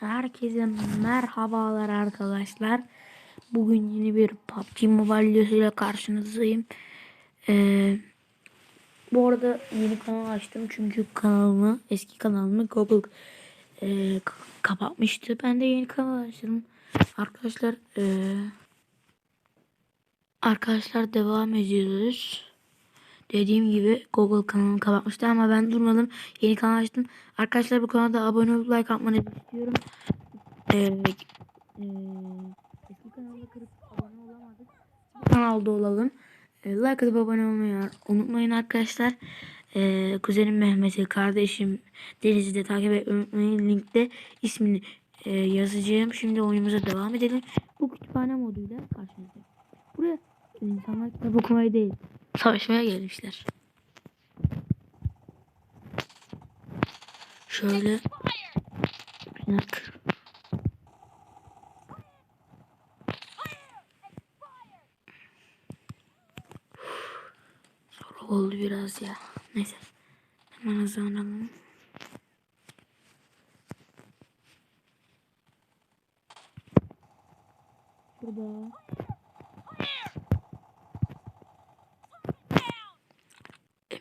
Herkese merhabalar arkadaşlar. Bugün yeni bir PUBG Mobile videosuyla karşınızdayım. Ee, bu arada yeni kanal açtım çünkü kanalımı, eski kanalımı Google e, kapatmıştı. Ben de yeni kanal açtım. Arkadaşlar e, arkadaşlar devam ediyoruz. Dediğim gibi Google kanalımı kapatmıştı ama ben durmadım. Yeni kanal açtım. Arkadaşlar bu kanalda abone olup like atmanızı istiyorum. Ee, e, eski kanalda kırıp abone olamadık. Kanalda olalım. E, like atıp abone olmayı unutmayın arkadaşlar. E, kuzenim Mehmet'i, kardeşim Deniz'i de takip etmeyi. Linkte ismini e, yazacağım. Şimdi oyunumuza devam edelim. Bu kütüphane moduyla karşınızdayım. Buraya insanlar kitap okumaya değil, savaşmaya gelmişler. Şöyle dakika. Zor oldu biraz ya. Neyse. Hemen hızlanalım.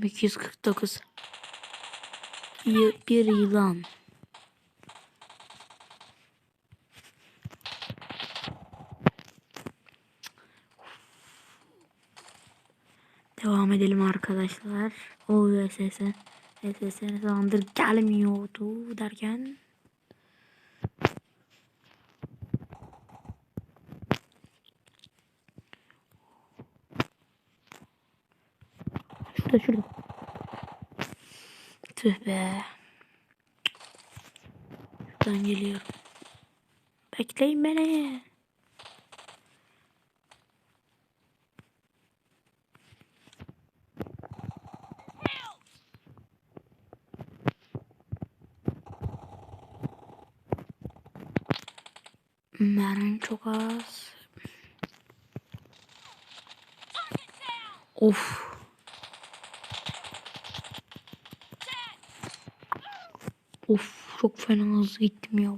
M249 Y- bir yılan. Devam edelim arkadaşlar. O. VSS ne zamandır gelmiyordu derken. Şurada şurada. Tüh be. Şuradan geliyorum. Bekleyin beni. Mermim çok az. Of. Of çok fena hızlı gittim ya.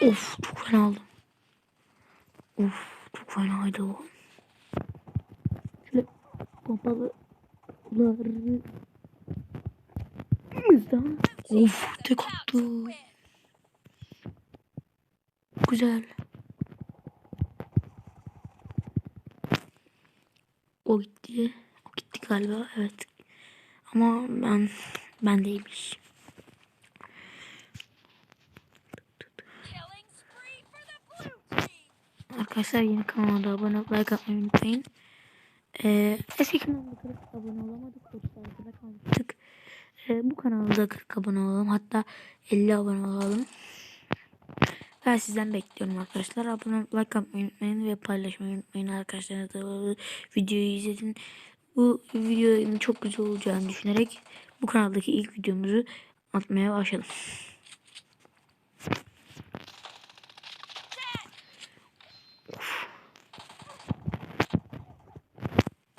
Of çok fena aldım. Of fenaydı o. Şöyle pompalıları Bizden. Of tek attı. Güzel. O gitti. O gitti galiba. Evet. Ama ben ben değilmiş. Arkadaşlar yeni kanalda abone olup like atmayı unutmayın. Ee, eski kanalda 40 abone olamadık. 36'da kalmıştık. Ee, bu kanalda 40 abone olalım. Hatta 50 abone olalım. Ben sizden bekliyorum arkadaşlar. Abone olup like atmayı unutmayın ve paylaşmayı unutmayın arkadaşlar. Da videoyu izledin. Bu videonun çok güzel olacağını düşünerek bu kanaldaki ilk videomuzu atmaya başladım.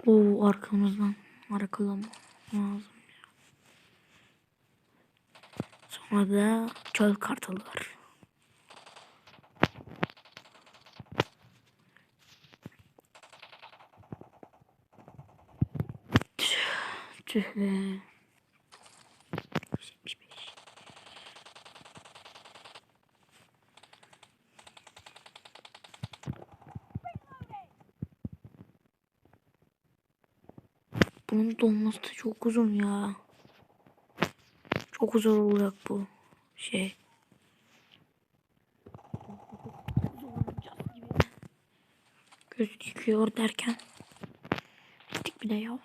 Oo arkamızdan arkalama lazım. Sonra da çöl kartalı var. Tüh. Bunun dolması da çok uzun ya. Çok uzun olacak bu şey. Gözüküyor derken. Bittik bile ya.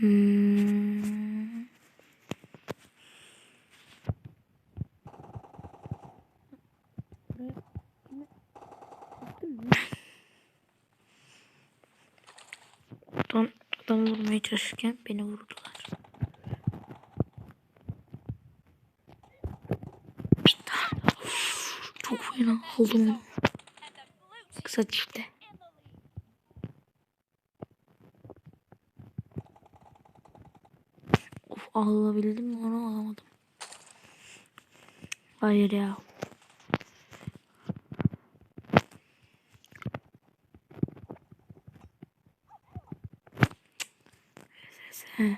Hmm. Buraya adamı vurmaya çalışırken beni vurdular. Çok fena aldım Kısa çifte. Of alabildim mi onu alamadım. Hayır ya. He.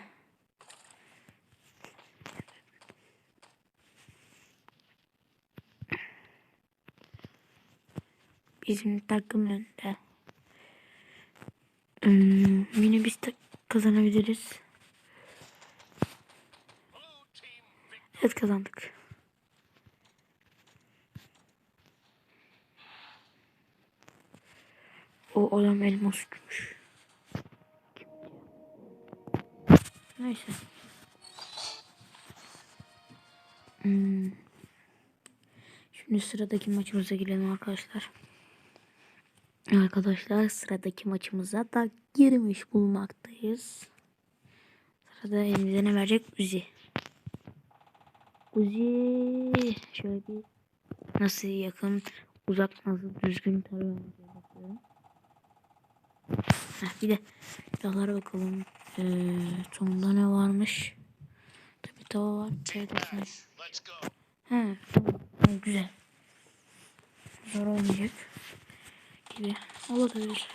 Bizim takım önde. Hmm, yine biz de kazanabiliriz. Evet kazandık. O adam elmas gümüş. Neyse. Hmm. Şimdi sıradaki maçımıza girelim arkadaşlar. Arkadaşlar sıradaki maçımıza da girmiş bulmaktayız. Sırada elimize ne verecek? Uzi. Uzi. Şöyle bir nasıl yakın uzak nasıl düzgün tarıyorum. Heh, bir de silahlara bakalım. Ee, sonunda ne varmış? Tabii tava var. Go. He, tamam. Güzel. Zor olmayacak gibi olabilir.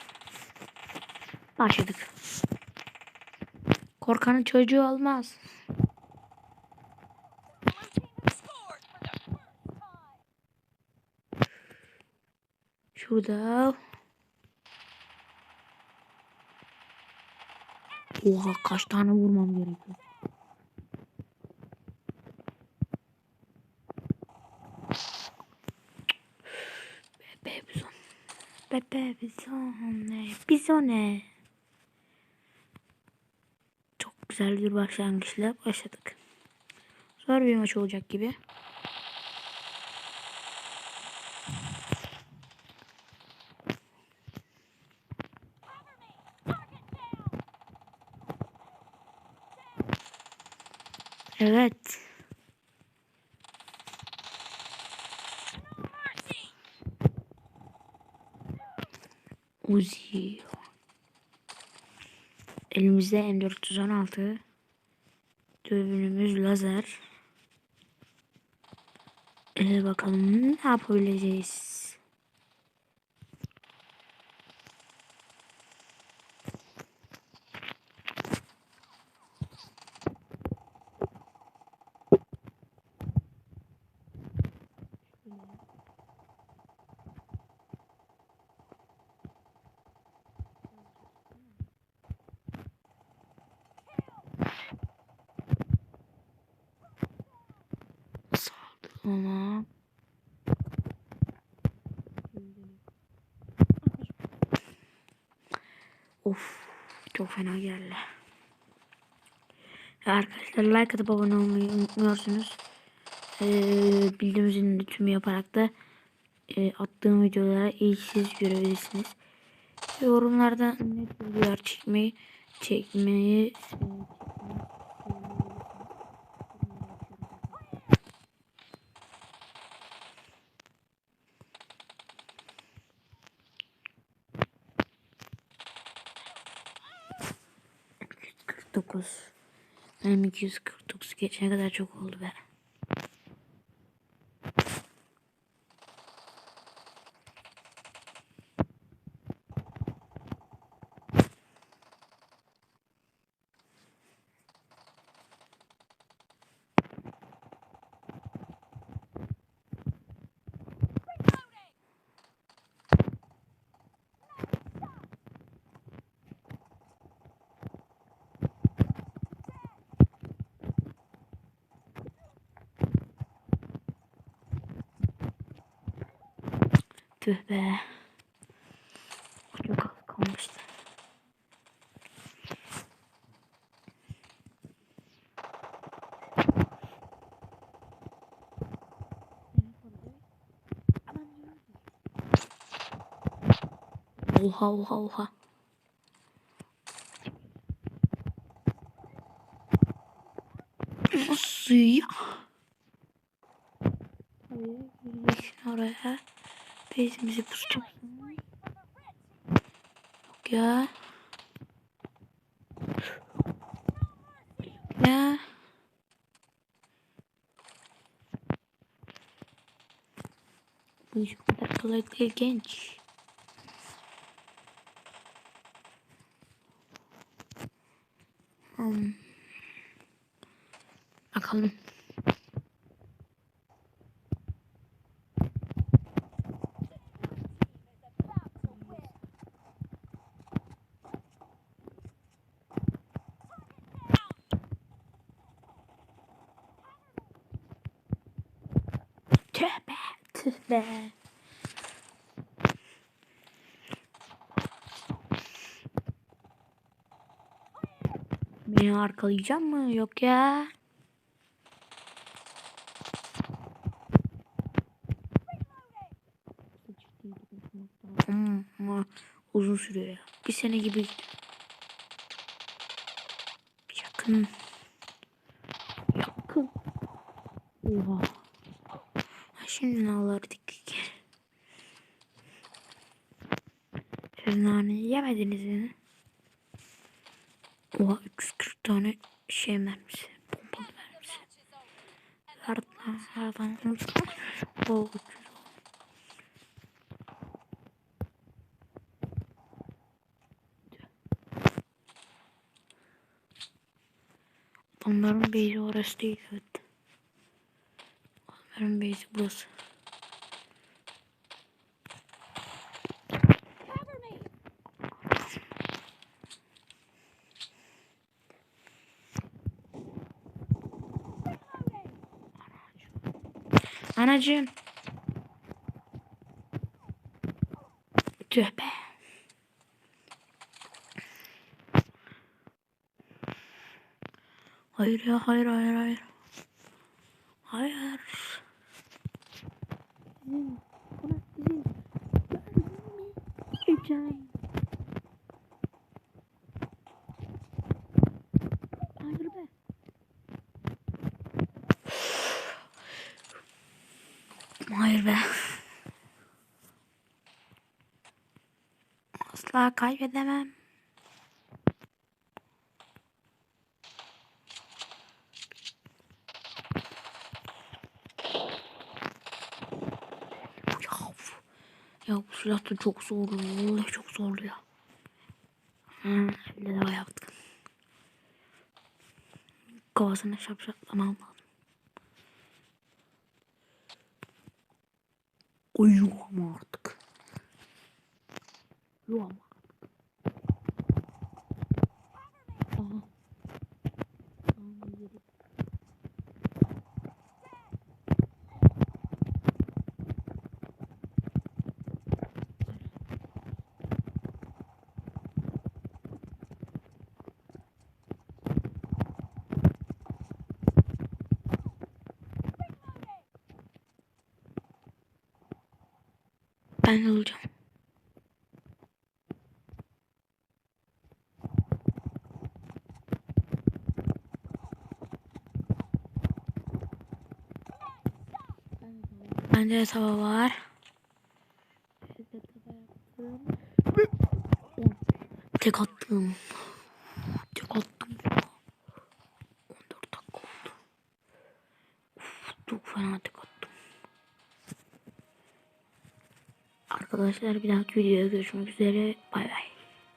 Başladık. Korkanın çocuğu olmaz. Şurada. Oha kaç tane vurmam gerekiyor. Bebe bizon. Bebe bizon ne? Bizon ne? Çok güzel bir başlangıçla başladık. Zor bir maç olacak gibi. Evet. Uzi. Elimizde M416. Dürbünümüz lazer. Ee, bakalım ne yapabileceğiz. Ama. Of çok fena geldi. Arkadaşlar like atıp abone olmayı unutmuyorsunuz. Ee, bildiğim zilini tüm yaparak da e, attığım videolara ilk siz görebilirsiniz. Yorumlarda ne tür videolar çekmeyi çekmeyi e, dokuz. Benim 249 geçene kadar çok oldu be. Tüh be. Çok az kalmıştı. Oha oha oha. Nasıl ya? Oraya. Bezimizi tutacaksın. Yok ya. Ya. Bu iş bu kadar kolay değil genç. Hmm. Bakalım. Tövbe. Beni arkalayacak mı? Yok ya. Hmm, ama uzun sürüyor ya. Bir sene gibi. Yakın. Oha. Ha, Şimdi ne alırdık ki? Siz naneyi yemediniz mi? Oha 340 tane şey mermisi. Pompalı mermisi. Yardım, yardım. O 300. Onların base'i orası değil evet. Onların base'i burası. Anacığım. Tüh. Hayır ya hayır hayır. Hayır. Görmeyeceğim. Hayır be. Hayır be. Asla kaybedemem. Ya, ya bu silah da çok zorlu. Vallahi çok zorlu ya. Ha, öyle de yaptık. Kafasına şapşatlamam lazım. Oy yuh artık. Yuh ama artık. Aha. Tamam, yürü. Ben olacağım. Bende de tava var. Tek attım. Tek attım. 14 dakika oldu. Uf, çok fena tek attım. Arkadaşlar bir dahaki videoya görüşmek üzere. Bay bay.